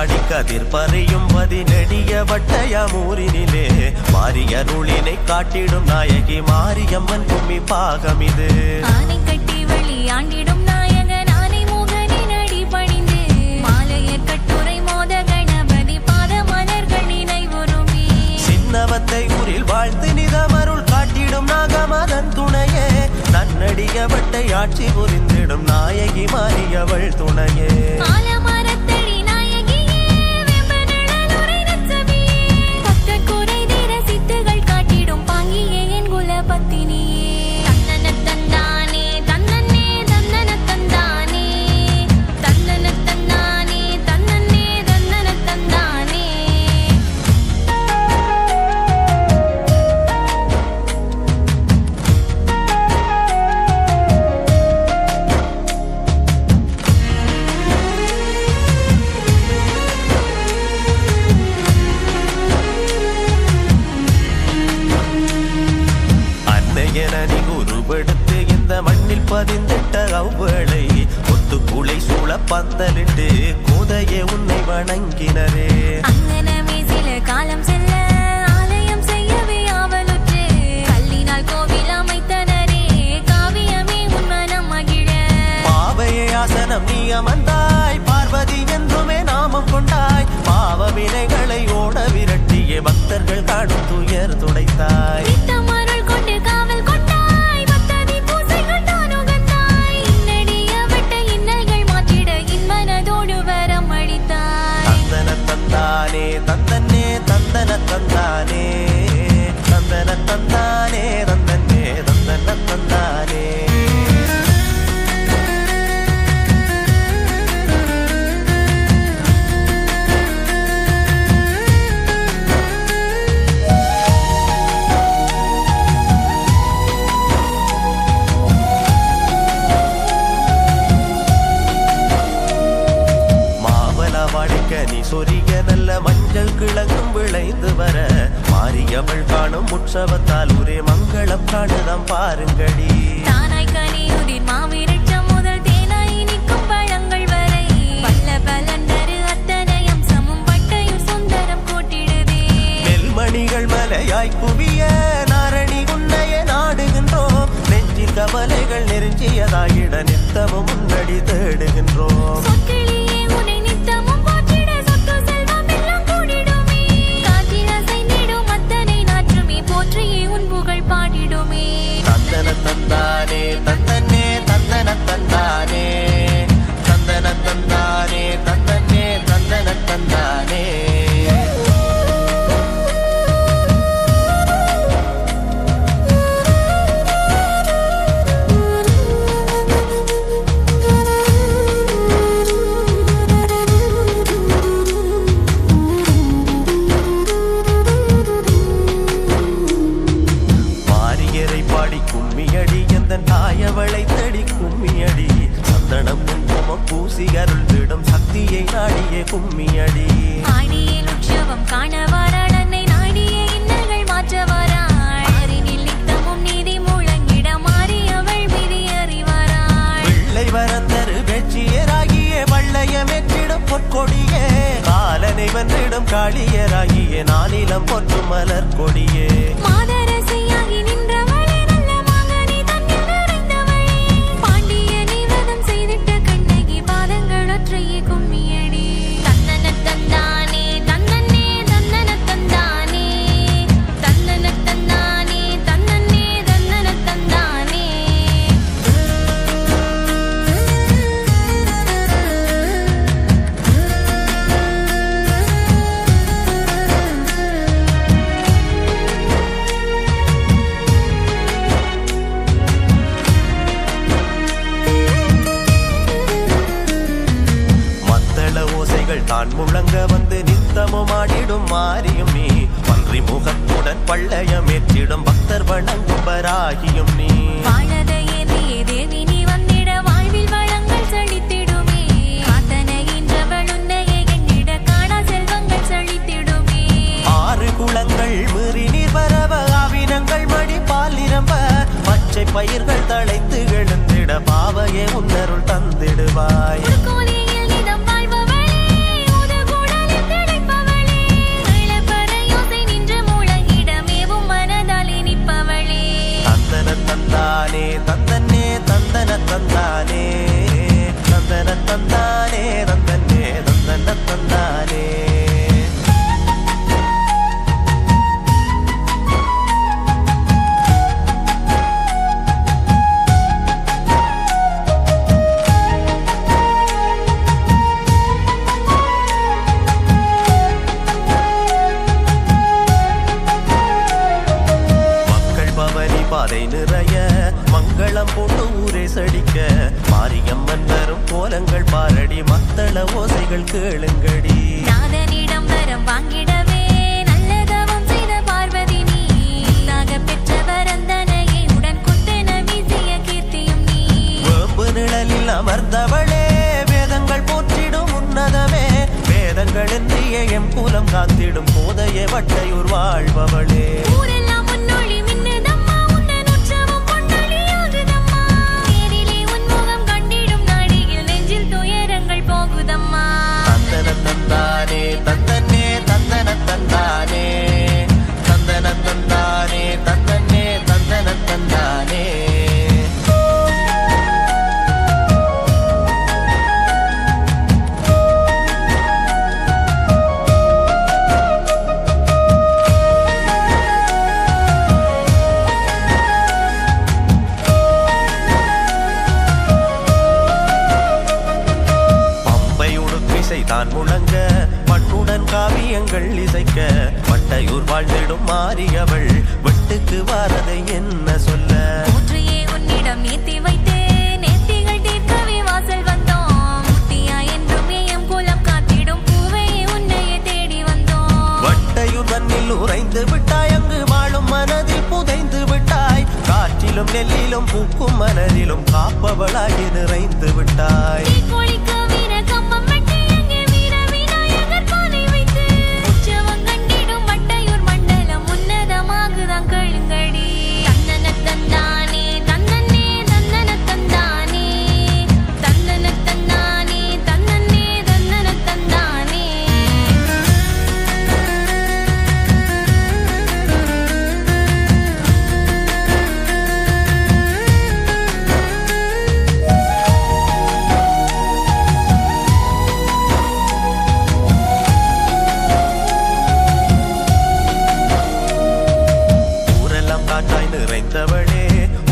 ஆடி கதிர் பறியும் பதினெடிய வட்டயமூரினிலே. மாரியருளினை காட்டிடும் நாயகி மாரியம்மன் கும்மி பாகம் இது. ஆனை கட்டி வழி ஆண்டிடும் நாயகன் ஆனை முகனின் அடி பணிந்து மாலையர் கட்டுரை மோத கணபதி பாத மலர்கள் நினைவுறுமே. சின்னவத்தை ஊரில் வாழ்த்து நிதமருள் காட்டிடும் நாகமதன் துணையே. நன்னடியவட்டை ஆட்சி புரிந்திடும் நாயகி மாரியவள் துணையே. பதிந்திட்ட அவ்வேளை ஒத்துக்குலை சூழ பந்தலிட்டு கோதையே உன்னை வணங்கினரே. அங்கனமே சில காலம் செல்ல ஆலயம் செய்யவே ஆவலுற்று. கல்லினால் கோவில் அமைத்தனரே காவியமே உன் மனம் மகிழ. பாவையே ஆசனம் நீ அமர்ந்தாய் பார்வதி என்றுமே நாமம் கொண்டாய். பாவ வினைகளை ஓட விரட்டிய பக்தர்கள் காணும் துயர் துடைத்தாய். மாரியவள் காணும் உற்சவத்தால் ஒரே மங்களம் காணுதம் பாருங்கடி. தானாய் கனியுதிர் மாவிருட்சம் முதல் தேனாய் இனிக்கும் பழங்கள் வரை. பல்ல பலன் தரு அத்தனையும் சமம் பட்டையும் சுந்தரம் கூட்டிடுதே நெல்மணிகள் மலையாய் குவிய நாரணி உன்னைய நாடுகின்றோம். நெஞ்சில் கவலைகள் நெருஞ்சியதாகிட நித்தமும் முன்னடி தேடுகின்றோம். Bye. பொற்கொடியே. காலனை வென்றிடும் காளியராகிய நானிலம் பொற்று மலர் கொடியே மாதரசிய தான் முழங்க வந்து நித்தமும் ஆடிடும் மாறியும் நீ. பன்றி முகத்துடன் பள்ளயமேற்றிடும் பக்தர் வணங்கும் பராகியும் நீ. வாழத ஏந்திய தேவி நீ வந்திட பாதை நிறைய மங்களம் பொண்ணு ஊரே செழிக்க மாரியம்மன் வரும் கோலங்கள் பாரடி மத்தள ஓசைகள் கேளுங்கடி. நாதனிடம் வரம் வாங்கிடவே நல்லதவம் செய்த பார்வதி நீ. பெற்றவர் அந்தனையை உடன் கொண்டென வீசிய கீர்த்தியும் நீ. வேம்பு நிழலில் அமர்ந்தவளே வேதங்கள் போற்றிடும் உன்னதமே. வேதங்கள் என்றிய எம் குலம் காத்திடும் போதைய வட்டையூர் வாழ்பவளே. ஊரெல்லாம் தான் முழங்க மண்ணுடன் காவியங்கள் இசைக்க. வட்டையூர் வாழ்ந்திடும் மாறியவள் வெட்டுக்கு வாரதை என்ன சொல்ல? போற்றியே உன்னிடம் நேர்த்தி வைத்தே நேர்த்திகள் தீர்க்கவே வாசல் வந்தோம். முத்தியா என்றும் எம் குலம் காத்திடும். பூவே உன்னையே தேடி வந்தோம். வட்டையூர் மண்ணில் உறைந்து விட்டாய். அங்கு வாழும் மனதில் புதைந்து விட்டாய். காற்றிலும் நெல்லிலும் பூக்கும் மனதிலும் காப்பவளாகி நிறைந்து விட்டாய். நிறைந்தவளே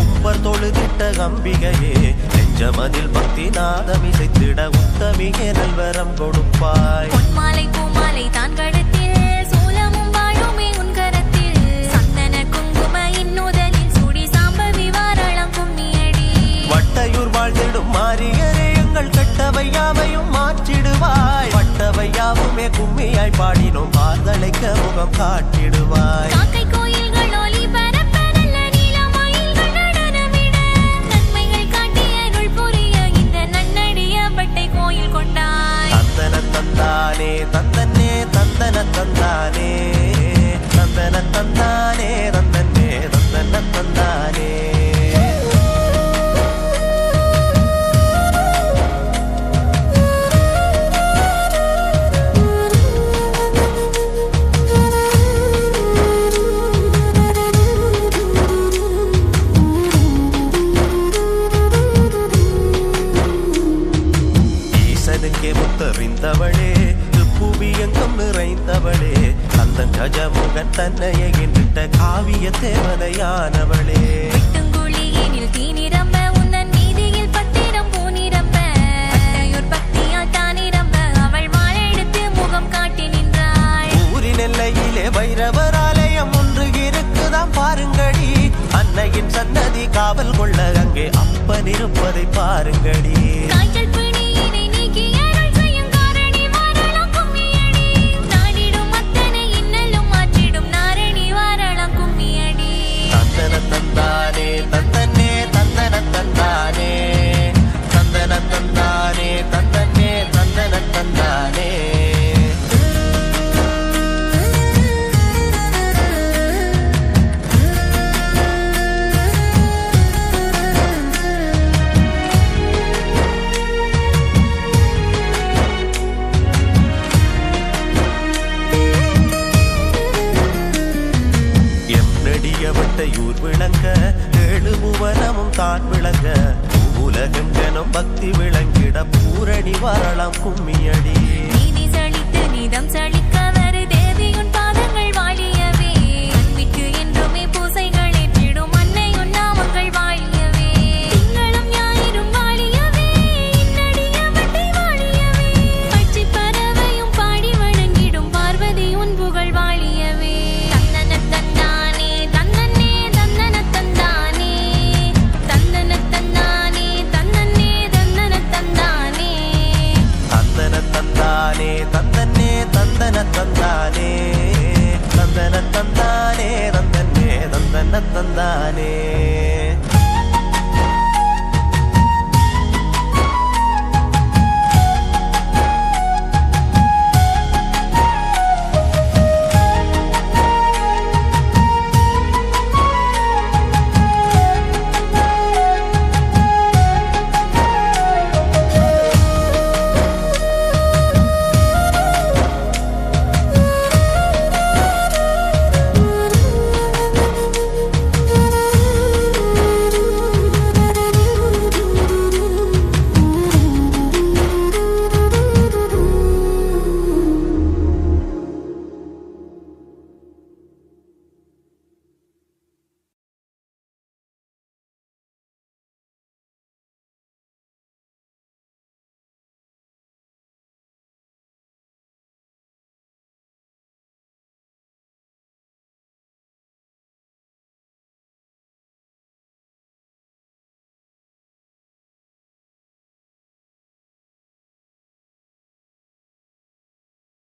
உம்பர் தொழுதிட்ட அம்பிகையே நெஞ்சமதில் பக்தி நாதம் இசைத்திட உத்தமிகே நல்வரம் கொடுப்பாய். பொன்மாலை பூமாலை தான் கழுத்தில் சூலமும் வாழுமே உன் கரத்தில். சந்தன குங்கும இன்னுதலில் சூடி சாம்பவி வாரளம் கும்மியடி வட்டையூர் வாழ்ந்திடும் மாறியரே எங்கள் கெட்டவை யாவையும் மாற்றிடுவாய். வட்டவை யாவுமே கும்மியாய் பாடினோம் பார்த்தளைக்க முகம் காட்டிடுவாய். தந்தன தந்தானே தந்தன தந்தானே தந்தனே தந்தன தந்தானே ஈசனுக்கே முத்தறிந்தவளே புவி எங்கும் நிறைந்தவளே. அந்த கஜமுகன் தன்னையை என்றிட்ட காவிய தேவதையானவளே. வெட்டுங்குழியினில் தீ நிரம்ப உந்தன் நீதியில் பத்திரம் பூ நிரம்ப பட்டையூர் பக்தியால் தான் நிரம்ப அவள் வாழெடுத்து முகம் காட்டி நின்றாள். ஊரின் எல்லையிலே வைரவர் ஆலயம் ஒன்று இருக்குதாம் பாருங்கடி. அன்னையின் சன்னதி காவல் கொள்ள அங்கே அப்பன் இருப்பதை பாருங்கடி. தான் விளங்க. உலகம் ஜனம் பக்தி விளங்கிட பூரணி வரலாம் கும்மியடி. நீதி சளித்து நிதம் சளி